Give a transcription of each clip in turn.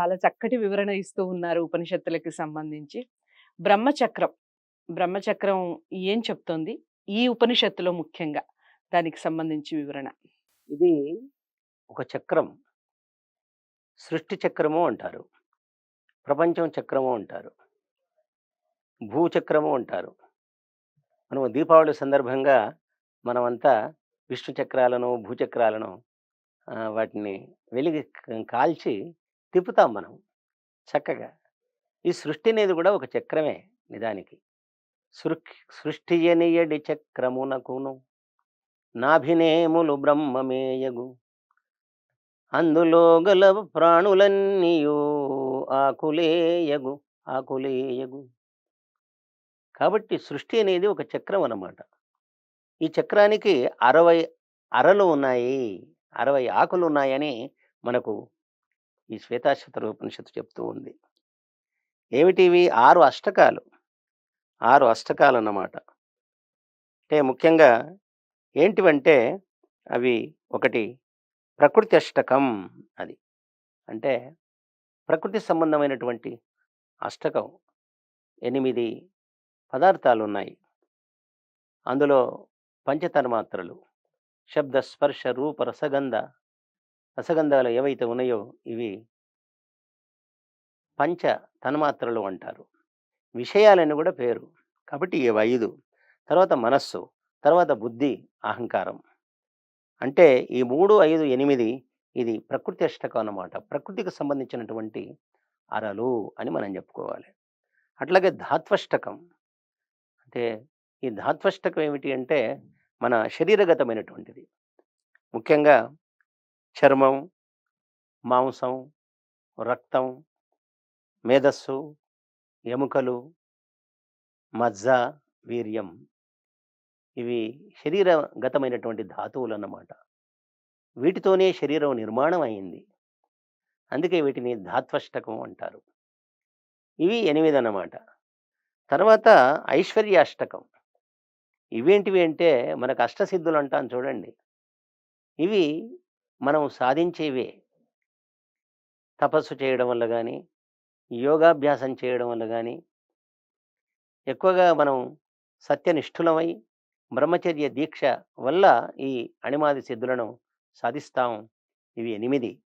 చాలా చక్కటి వివరణ ఇస్తూ ఉన్నారు ఉపనిషత్తులకి సంబంధించి. బ్రహ్మచక్రం, బ్రహ్మచక్రం ఏం చెప్తోంది? ఈ ఉపనిషత్తులో ముఖ్యంగా దానికి సంబంధించి వివరణ. ఇది ఒక చక్రం. సృష్టి చక్రము అంటారు. ప్రపంచం చక్రము అంటారు. భూచక్రము అంటారు. మనం దీపావళి సందర్భంగా మనమంతా విష్ణు చక్రాలను, భూచక్రాలను వాటిని వెలిగి కాల్చి తిప్పుతాం మనం చక్కగా. ఈ సృష్టి అనేది కూడా ఒక చక్రమే నిజానికి. సృష్టి సృష్టియనియడి చక్రమునకును నాభినేములు బ్రహ్మమేయగు. అందులో గల ప్రాణులన్నీయో ఆకులేయగు ఆకులేయగు. కాబట్టి సృష్టి అనేది ఒక చక్రం అన్నమాట. ఈ చక్రానికి 60 అరలు ఉన్నాయి. అరవై ఆకులు ఉన్నాయని మనకు ఈ శ్వేతాశ్వతర ఉపనిషత్తు చెప్తూ ఉంది. ఏమిటివి? ఆరు అష్టకాలు. ఆరు అష్టకాలు అన్నమాట అంటే ముఖ్యంగా ఏంటివంటే అవి ఒకటి ప్రకృతి అష్టకం అది. అంటే ప్రకృతి సంబంధమైనటువంటి అష్టకం. ఎనిమిది పదార్థాలు ఉన్నాయి అందులో పంచతన్మాత్రలు. శబ్ద, స్పర్శ, రూప, రసగంధ రసగంధాలు ఏవైతే ఉన్నాయో ఇవి పంచ తన్మాత్రలు అంటారు. విషయాలని కూడా పేరు. కాబట్టి ఇవి ఐదు తర్వాత మనస్సు, తర్వాత బుద్ధి, అహంకారం. అంటే ఈ 3, 5, 8 ఇది ప్రకృతి అష్టకం అన్నమాట. ప్రకృతికి సంబంధించినటువంటి అరలు అని మనం చెప్పుకోవాలి. అట్లాగే ధాత్వష్టకం. అంటే ఈ ధాత్వష్టకం ఏమిటి అంటే మన శరీరగతమైనటువంటిది. ముఖ్యంగా చర్మం, మాంసం, రక్తం, మేధస్సు, ఎముకలు, మజ్జ, వీర్యం. ఇవి శరీరగతమైనటువంటి ధాతువులన్నమాట. వీటితోనే శరీరం నిర్మాణం అయింది. అందుకే వీటిని ధాత్వష్టకం అంటారు. ఇవి ఎనిమిది అన్నమాట. తర్వాత ఐశ్వర్యాష్టకం. ఇవేంటివి అంటే మనకు అష్టసిద్ధులు అంటాం చూడండి. ఇవి మనం సాధించేవే. తపస్సు చేయడం వల్ల కానీ యోగాభ్యాసం చేయడం వల్ల కానీ ఎక్కువగా మనం సత్యనిష్ఠులమై బ్రహ్మచర్య దీక్ష వల్ల ఈ అణిమాది సిద్ధులను సాధిస్తాం. ఇవి ఎనిమిది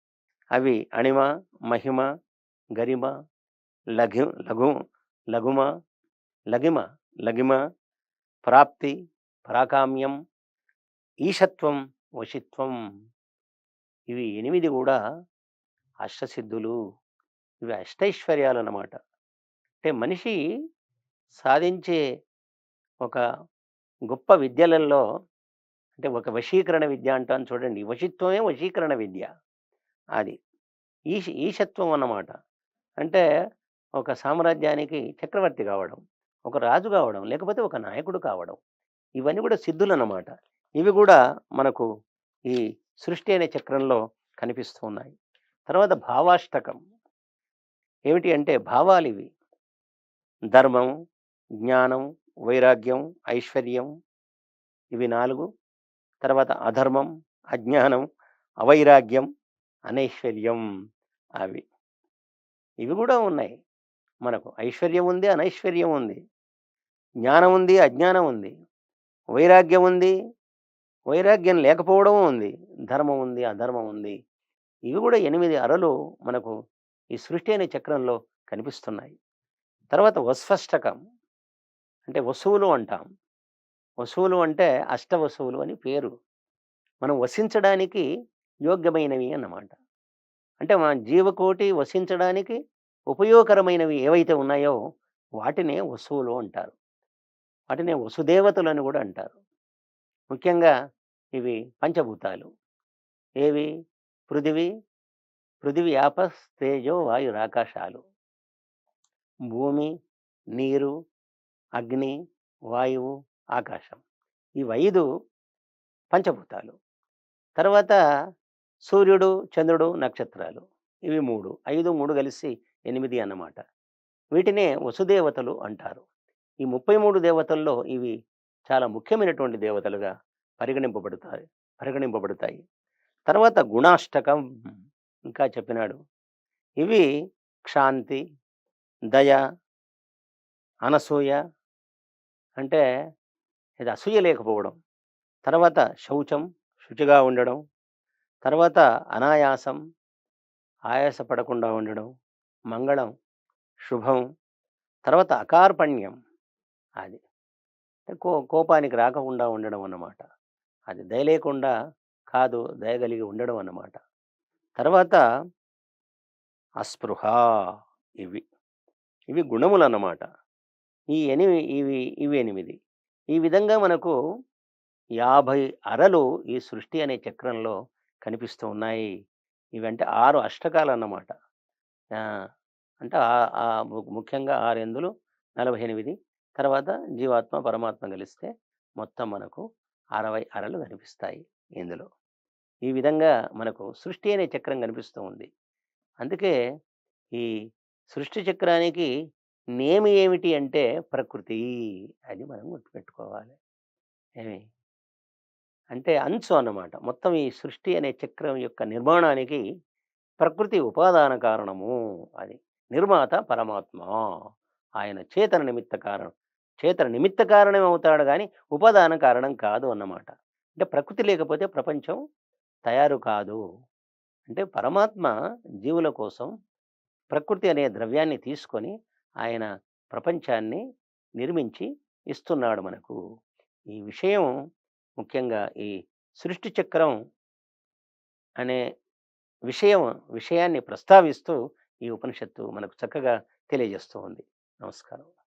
అవి అణిమ, మహిమ, గరిమ, లఘు లఘు లఘుమ, లగిమ, లగిమ, ప్రాప్తి, పరాకామ్యం, ఈశత్వం, వశిత్వం. ఇవి ఎనిమిది కూడా అష్టసిద్ధులు. ఇవి అష్టైశ్వర్యాలు అన్నమాట అంటే మనిషి సాధించే ఒక గొప్ప విద్యలలో అంటే ఒక వశీకరణ విద్య అంటాను చూడండి. వశిత్వమే వశీకరణ విద్య. అది. ఈశ ఈశత్వం అన్నమాట. అంటే ఒక సామ్రాజ్యానికి చక్రవర్తి కావడం, ఒక రాజు కావడం, లేకపోతే ఒక నాయకుడు కావడం. ఇవన్నీ కూడా సిద్ధులు అన్నమాట ఇవి కూడా మనకు ఈ సృష్టి అనే చక్రంలో కనిపిస్తూ ఉన్నాయి. తర్వాత భావాష్టకం. ఏమిటి అంటే భావాలు ఇవి ధర్మం, జ్ఞానం, వైరాగ్యం, ఐశ్వర్యం ఇవి నాలుగు తర్వాత అధర్మం, అజ్ఞానం, అవైరాగ్యం, అనైశ్వర్యం అవి. ఇవి కూడా ఉన్నాయి. మనకు ఐశ్వర్యం ఉంది, అనైశ్వర్యం ఉంది. జ్ఞానం ఉంది, అజ్ఞానం ఉంది. వైరాగ్యం ఉంది, వైరాగ్యం లేకపోవడం ఉంది. ధర్మం ఉంది, అధర్మం ఉంది. ఇవి కూడా ఎనిమిది అరలు మనకు ఈ సృష్టి అనే చక్రంలో కనిపిస్తున్నాయి. తర్వాత వస్ఫష్టకం అంటే వసువులు అంటాం. వసువులు అంటే అష్ట వసువులు అని పేరు. మనం వసించడానికి యోగ్యమైనవి అన్నమాట. అంటే మన జీవకోటి వసించడానికి ఉపయోగకరమైనవి ఏవైతే ఉన్నాయో వాటినే వసువులు అంటారు. వాటినే వసుదేవతలు అని కూడా అంటారు. ముఖ్యంగా ఇవి పంచభూతాలు. ఏవి? పృథివీ పృథివి, ఆపస్, తేజో, వాయురాకాశాలు. భూమి, నీరు, అగ్ని, వాయువు, ఆకాశం. ఇవి ఐదు పంచభూతాలు. తర్వాత సూర్యుడు, చంద్రుడు, నక్షత్రాలు. ఇవి 3. 5, 3 కలిసి ఎనిమిది అన్నమాట. వీటినే వసుదేవతలు అంటారు. ఈ 33 దేవతల్లో ఇవి చాలా ముఖ్యమైనటువంటి దేవతలుగా పరిగణింపబడుతాయి పరిగణింపబడతాయి. తర్వాత గుణాష్టకం ఇంకా చెప్పినాడు. ఇవి క్షాంతి దయ అనసూయ అంటే ఇది అసూయ లేకపోవడం. తర్వాత శౌచం శుచిగా ఉండడం. తర్వాత అనాయాసం ఆయాసపడకుండా ఉండడం. మంగళం శుభం. తర్వాత అకార్పణ్యం అది. కో కోపానికి రాకుండా ఉండడం అన్నమాట. అది దయ లేకుండా కాదు దయగలిగి ఉండడం అన్నమాట. తర్వాత అస్పృహ ఇవి. ఇవి గుణములు అన్నమాట ఈ ఎనిమి ఇవి ఇవి ఎనిమిది. ఈ విధంగా మనకు యాభై అరలు ఈ సృష్టి అనే చక్రంలో కనిపిస్తూ ఉన్నాయి. ఇవంటే ఆరు అష్టకాలు అన్నమాట అంటే ఆ- ము- ముఖ్యంగా ఆరు ఎందులు? నలభై ఎనిమిది. తర్వాత జీవాత్మ పరమాత్మ కలిస్తే మొత్తం మనకు అరవై అరలు కనిపిస్తాయి ఇందులో. ఈ విధంగా మనకు సృష్టి అనే చక్రం కనిపిస్తూ ఉంది. అందుకే ఈ సృష్టి చక్రానికి నేమి ఏమిటి అంటే ప్రకృతి అది మనం గుర్తుపెట్టుకోవాలి. ఏమి? అంటే అంచు అన్నమాట. మొత్తం ఈ సృష్టి అనే చక్రం యొక్క నిర్మాణానికి ప్రకృతి ఉపాదాన కారణము అది. నిర్మాత పరమాత్మ. ఆయన చేతన నిమిత్త కారణం. చేతన నిమిత్త కారణం అవుతాడు కానీ ఉపాదాన కారణం కాదు అన్నమాట. అంటే ప్రకృతి లేకపోతే ప్రపంచం తయారు కాదు. అంటే పరమాత్మ జీవుల కోసం ప్రకృతి అనే ద్రవ్యాన్ని తీసుకొని ఆయన ప్రపంచాన్ని నిర్మించి ఇస్తున్నాడు మనకు. ఈ విషయం ముఖ్యంగా ఈ సృష్టి చక్రం అనే విషయం విషయాన్ని ప్రస్తావిస్తూ ఈ ఉపనిషత్తు మనకు చక్కగా తెలియజేస్తూ ఉంది. నమస్కారం.